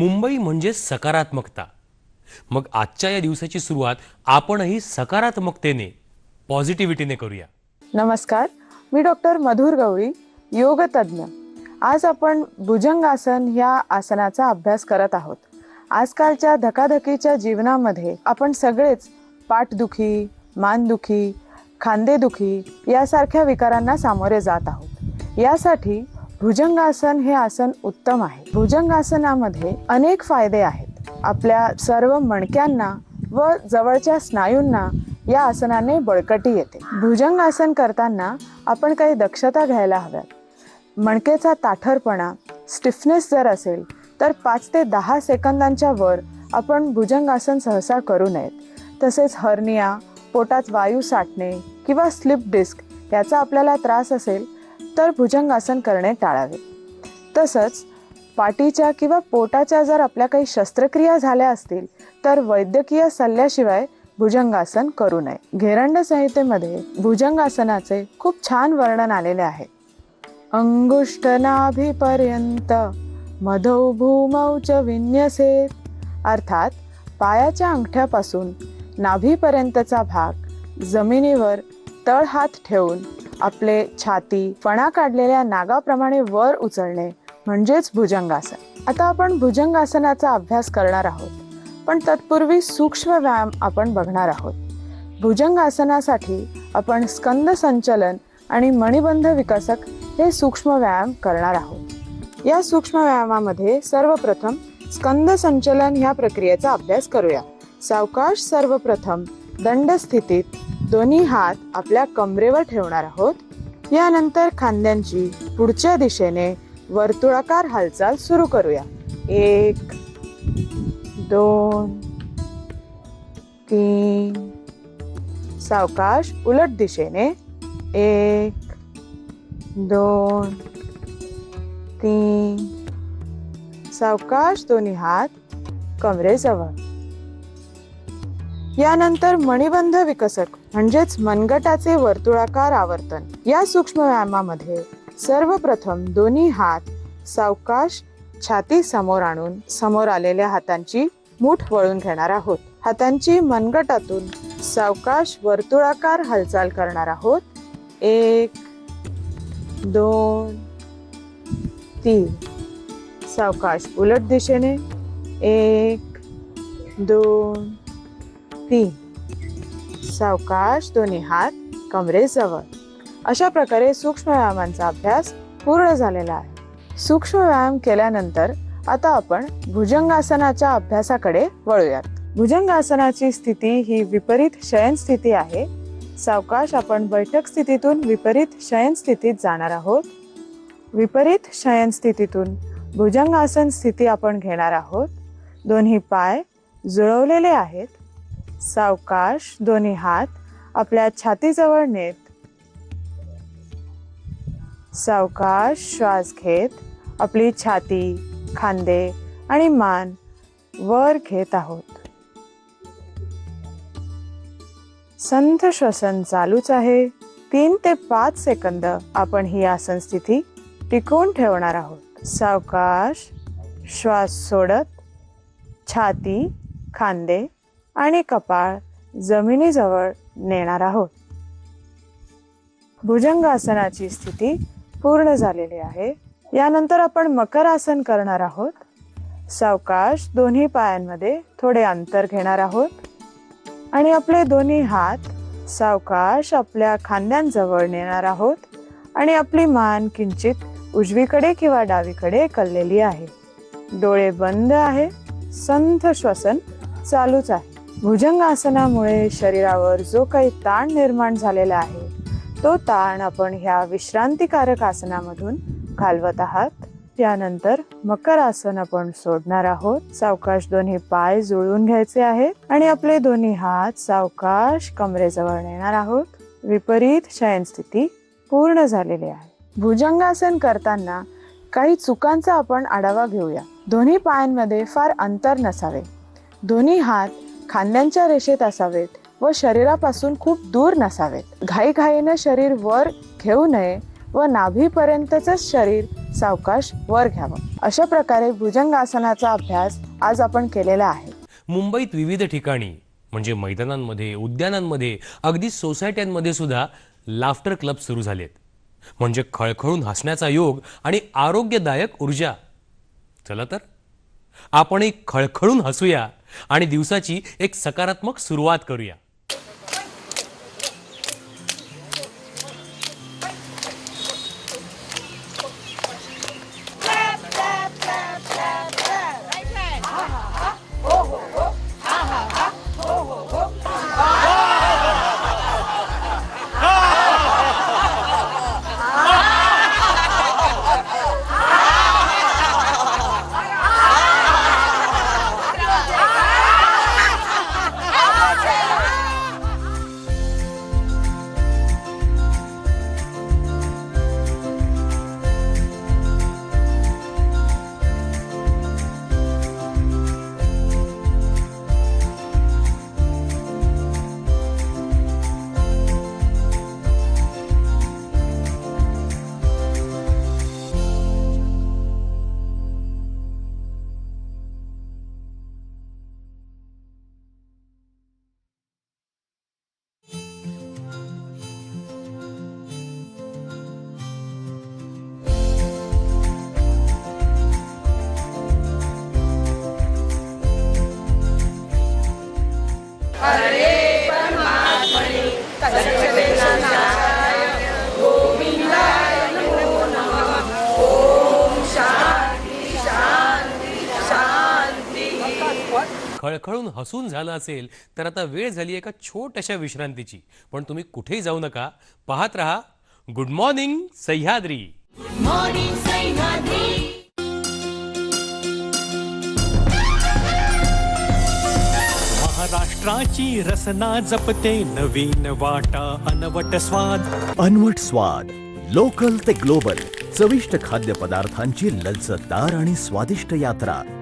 मुंबई म्हणजे सकारात्मकता. मग आजच्या या दिवसाची सुरुवात आपणही सकारात्मकतेने पॉझिटिव्हिटीने करूया. नमस्कार मी डॉक्टर मधुर गवळी योग तज्ज्ञ आज आपण भुजंगासन ह्या आसनाचा अभ्यास करत आहोत. आजकालच्या धकाधकीच्या जीवनामध्ये आपण सगळेच पाठदुखी मानदुखी खांदेदुखी यासारख्या विकारांना सामोरे जात आहोत. यासाठी भुजंगासन हे आसन उत्तम आहे. भुजंगासनामध्ये अनेक फायदे आहेत. आपल्या सर्व मणक्यांना व जवळच्या स्नायूंना या आसनाने बळकटी येते. भुजंगासन करताना आपण काही दक्षता घ्यायला हव्यात. मणकेचा ताठरपणा स्टिफनेस जर असेल तर पाच ते दहा सेकंदांच्या वर आपण भुजंगासन सहसा करू नयेत. तसेच हर्निया पोटात वायू साठणे किंवा स्लिप डिस्क याचा आपल्याला त्रास असेल तर भुजंगासन करणे टाळावे. तसंच पाठीच्या किंवा पोटाच्या जर आपल्या काही शस्त्रक्रिया झाल्या असतील तर वैद्यकीय सल्ल्याशिवाय भुजंगासन करू नये. घेरंड संहितेमध्ये भुजंगासनाचे खूप छान वर्णन आलेले आहे. अंगुष्ठनाभिपर्यंत मधौ भूमौ च विन्यसेत अर्थात पायाच्या अंगठ्यापासून नाभीपर्यंतचा भाग जमिनीवर तळ हात ठेवून आपले छाती फणा काढलेल्या नागाप्रमाणे वर उचलणे म्हणजेच भुजंगासन. आता आपण भुजंगासनाचा अभ्यास करणार आहोत पण तत्पूर्वी सूक्ष्म व्यायाम आपण बघणार आहोत. भुजंगासनासाठी आपण स्कंद संचलन आणि मणिबंध विकसक हे सूक्ष्म व्यायाम करणार आहोत. या सूक्ष्म व्यायामामध्ये सर्वप्रथम स्कंद संचलन ह्या प्रक्रियेचा अभ्यास करूया. सावकाश सर्वप्रथम दंड स्थितीत दोन्ही हात आपल्या कमरेवर ठेवणार आहोत. यानंतर खांद्यांची पुढच्या दिशेने वर्तुळाकार हालचाल सुरू करूया. एक दोन तीन. सावकाश उलट दिशेने. एक दोन तीन. सावकाश दोन्ही हात कमरेजवळ. यानंतर मणिबंध विकसक म्हणजेच मनगटाचे वर्तुळाकार आवर्तन. या सूक्ष्म व्यायामामध्ये सर्वप्रथम दोन्ही हात सावकाश छाती समोर आणून समोर आलेल्या हातांची मूठ वळून घेणार आहोत. हातांची मनगटातून सावकाश वर्तुळाकार हालचाल करणार आहोत. एक दोन तीन. सावकाश उलट दिशेने. एक दोन तीन. सावकाश दोन्ही हात कमरेजवळ अशा प्रकारे सूक्ष्म व्यायामांचा अभ्यास पूर्ण झालेला आहे. सूक्ष्म व्यायाम केल्यानंतर आता आपण भुजंगासनाच्या अभ्यासाकडे वळूयात. भुजंगासनाची स्थिती ही विपरीत शयन स्थिती आहे. सावकाश आपण बैठक स्थितीतून विपरीत शयन स्थितीत जाणार आहोत. विपरीत शयन स्थितीतून भुजंगासन स्थिती आपण घेणार आहोत. दोन्ही पाय जुळवलेले आहेत. सावकाश दोन्ही हात आपल्या छातीजवळ नेत. सावकाश श्वास घेत आपली छाती खांदे आणि मान वर घेत आहोत. संथ श्वसन चालूच आहे. तीन ते पाच सेकंद आपण ही आसन स्थिती टिकवून ठेवणार आहोत. सावकाश श्वास सोडत छाती खांदे आणि कपाळ जमिनीजवळ नेणार आहोत. भुजंगासनाची स्थिती पूर्ण झालेली आहे. यानंतर आपण मकर आसन करणार आहोत. सावकाश दोन्ही पायांमध्ये थोडे अंतर घेणार आहोत. आणि आपले दोन्ही हात सावकाश आपल्या खांद्यांजवळ नेणार आहोत. आणि आपली मान किंचित उजवीकडे किंवा डावीकडे कललेली आहे. डोळे बंद आहे. संथ श्वसन चालूच आहे. भुजंगासनामुळे शरीरावर जो काही ताण निर्माण झालेला आहे तो ताण आपण ह्या विश्रांतिकारक आसनामधून घालवत आहात. त्यानंतर मकर आसन आपण सोडणार आहोत. सावकाश दोन्ही पाय जुळवून घ्यायचे आहेत आणि आपले दोन्ही हात सावकाश कमरेजवळ नेणार आहोत. विपरीत शयन स्थिती पूर्ण झालेली आहे. भुजंगासन करताना काही चुकांचा आपण आढावा घेऊया. दोन्ही पायांमध्ये फार अंतर नसावे. दोन्ही हात खांद्यांच्या रेषेत असावेत व शरीरापासून खूप दूर नसावेत. घाईघाईनं शरीर वर घेऊ नये व नाभीपर्यंतच शरीर सावकाश वर घ्यावं. अशा प्रकारे भुजंगासनाचा अभ्यास आज आपण केलेला आहे. मुंबईत विविध ठिकाणी म्हणजे मैदानांमध्ये उद्यानांमध्ये अगदी सोसायट्यांमध्ये सुद्धा लाफ्टर क्लब सुरू झालेत. म्हणजे खळखळून हसण्याचा योग आणि आरोग्यदायक ऊर्जा. चला तर आपणही खळखळून हसूया. आणि दिवसाची एक सकारात्मक सुरुवात करूया. खळखळून हसून झालं असेल तर आता वेळ झाली एका छोट्याशा विश्रांतीची. पण तुम्ही कुठेही जाऊ नका. पाहत रहा. Good morning Sahyadri. Morning Sainadri. महाराष्ट्राची रसना जपते नवीन वाटा अनवट स्वाद. अनवट स्वाद लोकल ते ग्लोबल चविष्ट खाद्यपदार्थांची लज्जतदार आणि स्वादिष्ट यात्रा.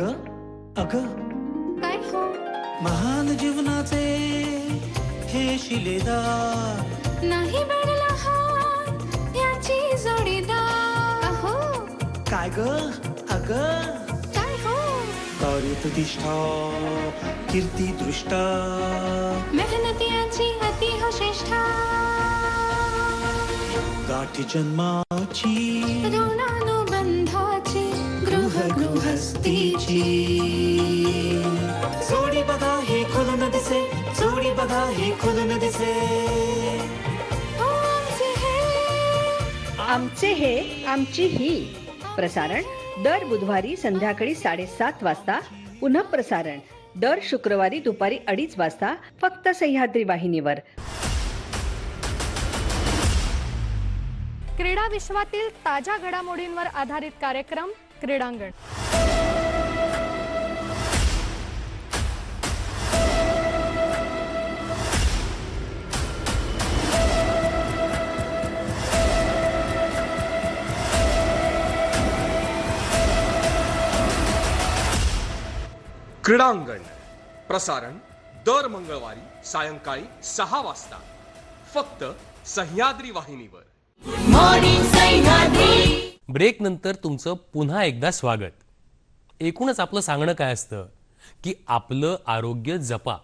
ग अग. काय हो? महान जीवनाचे हे शिलेदार. नाही मिळाला हात याची जोडीदार. अहो काय ग? अग. काय हो? प्रतिष्ठा कीर्ती दृष्टा. मेहनती याची अति हो श्रेष्ठा. गाठी जन्माची. जोडी बघा हे खुलून दिसे जोडी बघा हे खुलून दिसे आमचे आमचे हे आमची ही. प्रसारण दर बुधवारी संध्याकाळी साडेसात वाजता पुन्हा प्रसारण दर शुक्रवारी दुपारी अडीच वाजता फक्त सह्याद्री वाहिनीवर. क्रीडा विश्वातील ताज्या घडामोडींवर आधारित कार्यक्रम क्रीडांगण. क्रीडांगण प्रसारण दर मंगळवारी सायंकाळी सहा वाजता. फक्त सह्याद्री वाहिनीवर. ब्रेक नंतर तुमचं पुन्हा एकदा स्वागत. एकूणच आपलं सांगणं काय असतं? की आपलं आरोग्य जपा.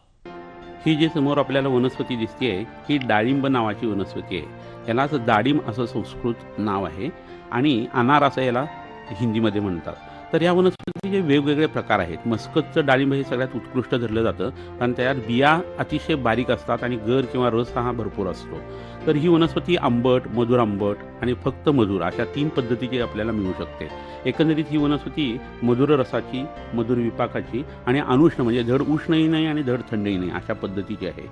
ही जी समोर आपल्याला वनस्पती दिसते ही डाळिंब नावाची वनस्पती आहे. याला असं डाळिंब असं संस्कृत नाव आहे आणि अनार असं याला हिंदीमध्ये म्हणतात. तर या वनस्पतीचे वेगवेगळे प्रकार आहेत मस्कतचं डाळिंब हे सगळ्यात उत्कृष्ट धरलं जातं कारण त्यात बिया अतिशय बारीक असतात आणि गर किंवा रस हा भरपूर असतो. तर ही वनस्पती आंबट मधुर आंबट आणि फक्त मधुर अशा तीन पद्धतीची आपल्याला मिळू शकते. एकंदरीत ही वनस्पती मधुर रसाची मधुर विपाकाची आणि अनुष्ण म्हणजे धड उष्णही नाही आणि धड थंडही नाही अशा पद्धतीची आहे.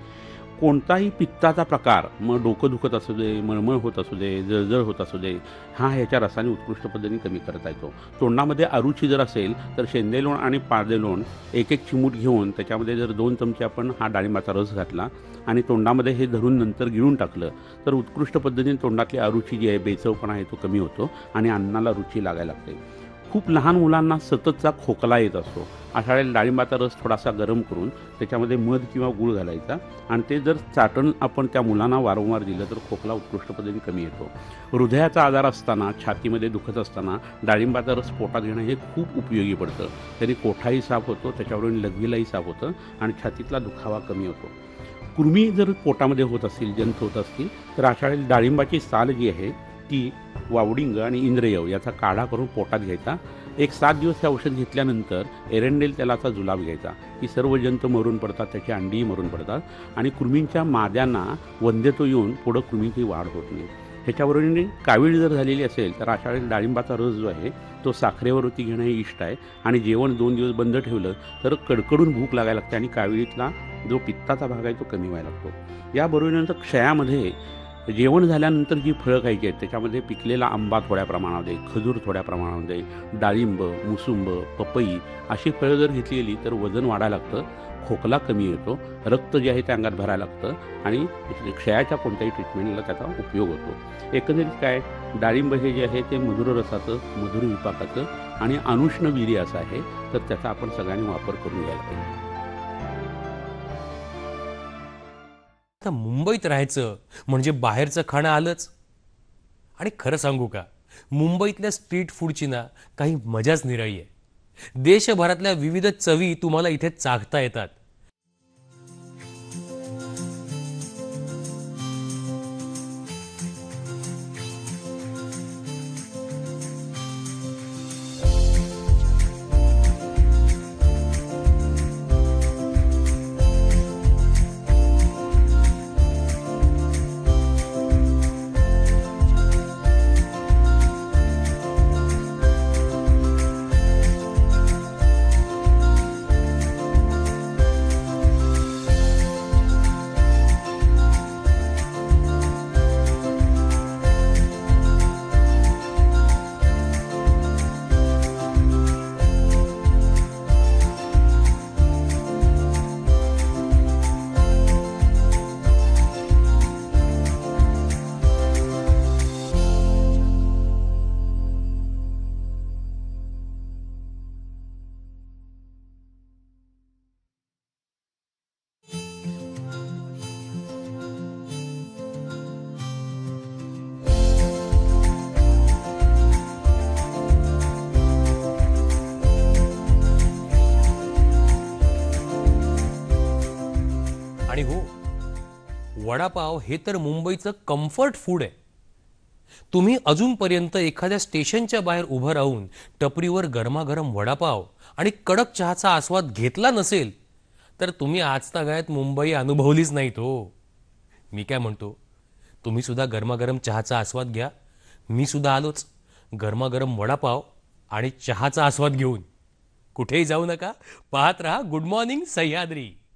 कोणताही पित्ताचा प्रकार मग डोकं दुखत असू दे मळमळ होत असू दे जळजळ होत असू दे हा ह्याच्या रसाने उत्कृष्ट पद्धतीने कमी करता येतो. तोंडामध्ये अरुची जर असेल तर शेंदेलोण आणि पारदेलोण एक एक चिमूट घेऊन त्याच्यामध्ये जर दोन चमचे आपण हा डाळिंबाचा रस घातला आणि तोंडामध्ये हे धरून नंतर गिळून टाकलं तर उत्कृष्ट पद्धतीने तोंडातली अरुची जी आहे बेचवपणा आहे तो कमी होतो आणि अन्नाला रुची लागायला लागते. खूप लहान मुलांना सततचा खोकला येत असतो. अशा वेळेला डाळिंबाचा रस थोडासा गरम करून त्याच्यामध्ये मध किंवा गूळ घालायचा. आणि ते जर चाटण आपण त्या मुलांना वारंवार दिलं तर खोकला उत्कृष्ट पद्धतीने कमी येतो. हृदयाचा आजार असताना छातीमध्ये दुखत असताना डाळिंबाचा रस पोटात घेणं हे खूप उपयोगी पडतं. त्याने कोठाही साफ होतो त्याच्यावरून लघवीलाही साफ होतं आणि छातीतला दुखावा कमी होतो. कुर्मी जर पोटामध्ये होत असतील जंत होत असतील तर अशा वेळेला डाळिंबाची साल जी आहे ती वावडिंग आणि इंद्रयव याचा काढा करून पोटात घ्यायचा. एक सात दिवस हे औषध घेतल्यानंतर एरंडेल तेलाचा जुलाब घ्यायचा. की सर्व जंत मरून पडतात त्याची अंडीही मरून पडतात. आणि कृमींच्या माद्यांना वंध्यत्व येऊन पुढं कृमीची वाढ होत नाही. ह्याच्यावरून कावीळ जर झालेली असेल तर अशा वेळेस डाळिंबाचा रस जो आहे तो साखरेवरती घेणं हे इष्ट आहे. आणि जेवण दोन दिवस बंद ठेवलं तर कडकडून भूक लागायला लागते. आणि कावीळीतला जो पित्ताचा भाग आहे तो कमी व्हायला लागतो. याबरोबरीनंतर क्षयामध्ये जेवण झाल्यानंतर जी फळं खायची आहेत त्याच्यामध्ये पिकलेला आंबा थोड्या प्रमाणामध्ये खजूर थोड्या प्रमाणामध्ये डाळिंब मुसुंब पपई अशी फळं जर घेतली गेली तर वजन वाढायला लागतं खोकला कमी येतो रक्त जे आहे ते अंगात भरायला लागतं आणि क्षयाच्या कोणत्याही ट्रीटमेंटला त्याचा उपयोग होतो. एकंदरीत काय डाळिंब हे जे आहे ते मधुर रसाचं मधुर विपाकाचं आणि अनुष्ण वीर्य असं आहे तर त्याचा आपण सगळ्यांनी वापर करून घ्यायला पाहिजे. आता मुंबईत राहायचं म्हणजे बाहेरचं खाणं आलंच. आणि खरं सांगू का मुंबईतल्या स्ट्रीट फूडची ना काही मजाच निराळी आहे. देशभरातल्या विविध चवी तुम्हाला इथे चाखता येतात. आणि हो वडापाव हे तर मुंबईचं कम्फर्ट फूड आहे. तुम्ही अजूनपर्यंत एखाद्या स्टेशनच्या बाहेर उभं राहून टपरीवर गरमागरम वडापाव आणि कडक चहाचा आस्वाद घेतला नसेल तर तुम्ही आजतागायत मुंबई अनुभवलीच नाही तो हो. मी काय म्हणतो तुम्ही सुद्धा गरमागरम चहाचा आस्वाद घ्या. मी सुद्धा आलोच गरमागरम वडापाव आणि चहाचा आस्वाद घेऊन. कुठेही जाऊ नका पाहत राहा गुड मॉर्निंग सह्याद्री.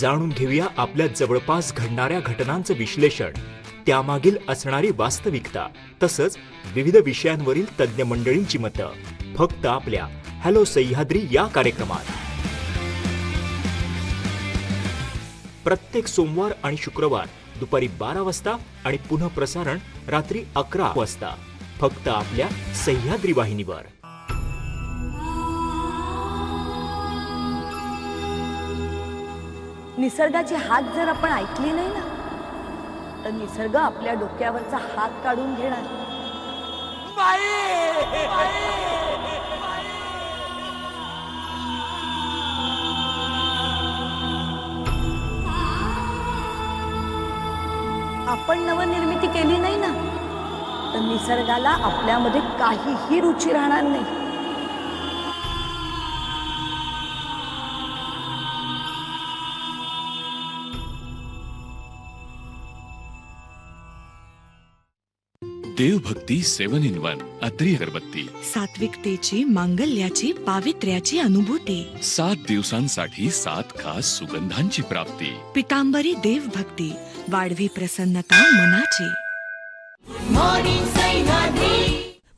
जाणून घेऊया आपल्या जवळपास घडणाऱ्या घटनांचं विश्लेषण. त्यामागील असणारी वास्तविकता तसंच विविध विषयांवरील तज्ज्ञ मंडळींची मतं. फक्त आपल्या हॅलो सह्याद्री या कार्यक्रमात. प्रत्येक सोमवार आणि शुक्रवार दुपारी बारा वाजता आणि पुनः प्रसारण रात्री अकरा वाजता. फक्त आपल्या सह्याद्री वाहिनीवर. निसर्गाची हात जर आपण ऐकली नाही ना तर निसर्ग आपल्या डोक्यावरचा हात काढून घेणार. आपण नवनिर्मिती केली नाही ना तर निसर्गाला आपल्यामध्ये काहीही रुची राहणार नाही. देवभक्ती सेवन इन वन अत्री अगरबत्ती. सात्विकतेची मांगल्याची पावित्र्याची अनुभूती. सात दिवसांसाठी सात खास सुगंधांची प्राप्ती. पितांबरी देवभक्ती वाढवी प्रसन्नता मनाची.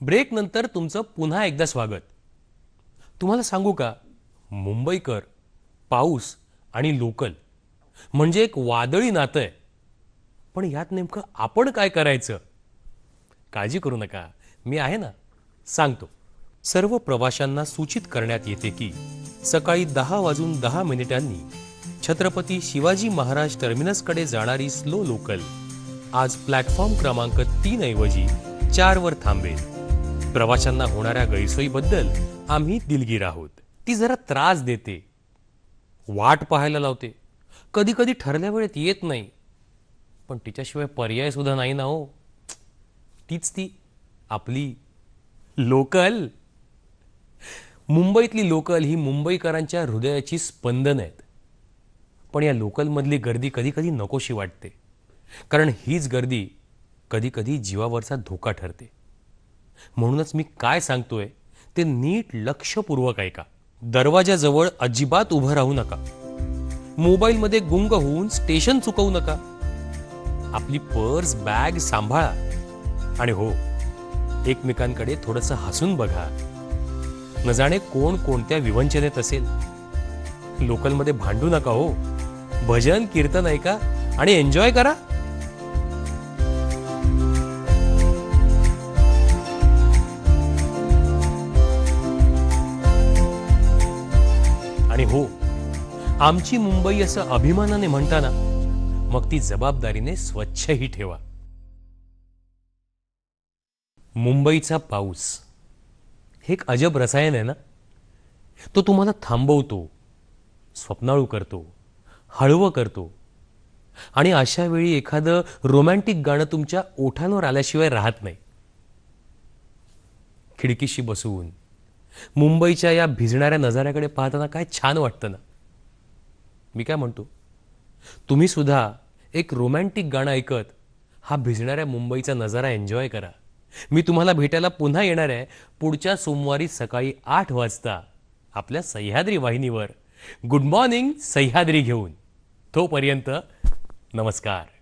ब्रेक नंतर तुमचं पुन्हा एकदा स्वागत. तुम्हाला सांगू का? मुंबईकर पाऊस आणि लोकल. म्हणजे एक वादळी नातं आहे. पण यात नेमकं आपण काय करायचं? काळजी करू नका. मी आहे ना? सांगतो. सर्व प्रवाशांना सूचित करण्यात येते की सकाळी दहा वाजून दहा मिनिटांनी छत्रपती शिवाजी महाराज टर्मिनसकडे जाणारी स्लो लोकल आज प्लॅटफॉर्म क्रमांक तीन ऐवजी चारवर थांबेल. प्रवाशांना होणाऱ्या गैरसोयीबद्दल आम्ही दिलगीर आहोत. ती जरा त्रास देते. वाट पाहायला लावते. कधी कधी ठरल्या वेळेत येत नाही. पण तिच्याशिवाय पर्याय सुद्धा नाही ना हो. तीच ती आपली लोकल. मुंबईतली लोकल ही मुंबईकरांच्या हृदयाची स्पंदन आहेत. पण या लोकलमधली गर्दी कधी कधी नकोशी वाटते. कारण हीच गर्दी कधीकधी जीवावरचा धोका ठरते. म्हणूनच मी काय सांगतोय ते नीट लक्षपूर्वक ऐका. दरवाजाजवळ अजिबात उभं राहू नका. मोबाईलमध्ये गुंग होऊन स्टेशन चुकवू नका. आपली पर्स बॅग सांभाळा. आणि हो एकमेकांकडे थोडंसं हसून बघा. न जाणे कोण कोणत्या विवंचनेत असेल. लोकलमध्ये भांडू नका हो. भजन कीर्तन ऐका आणि एन्जॉय करा. आणि हो आमची मुंबई असं अभिमानाने म्हणताना मग ती जबाबदारीने स्वच्छही ठेवा. मुंबईचा पाऊस. हे एक अजब रसायन आहे ना? तो तुम्हाला थांबवतो स्वप्नाळू करतो हळवं करतो. आणि अशा वेळी एखादं रोमॅन्टिक गाणं तुमच्या ओठांवर आल्याशिवाय राहत नाही. खिडकीशी बसवून मुंबईच्या या भिजणाऱ्या नजाऱ्याकडे पाहताना काय छान वाटतं ना? मी काय म्हणतो? तुम्ही सुद्धा एक रोमॅन्टिक गाणं ऐकत हा भिजणाऱ्या मुंबईचा नजारा एन्जॉय करा. मी तुम्हाला भेटायला पुन्हा येणार आहे पुढच्या सोमवारी सकाळी आठ वाजता आपल्या सह्याद्री वाहिनीवर. गुड मॉर्निंग सह्याद्री घेऊन. तोपर्यंत नमस्कार.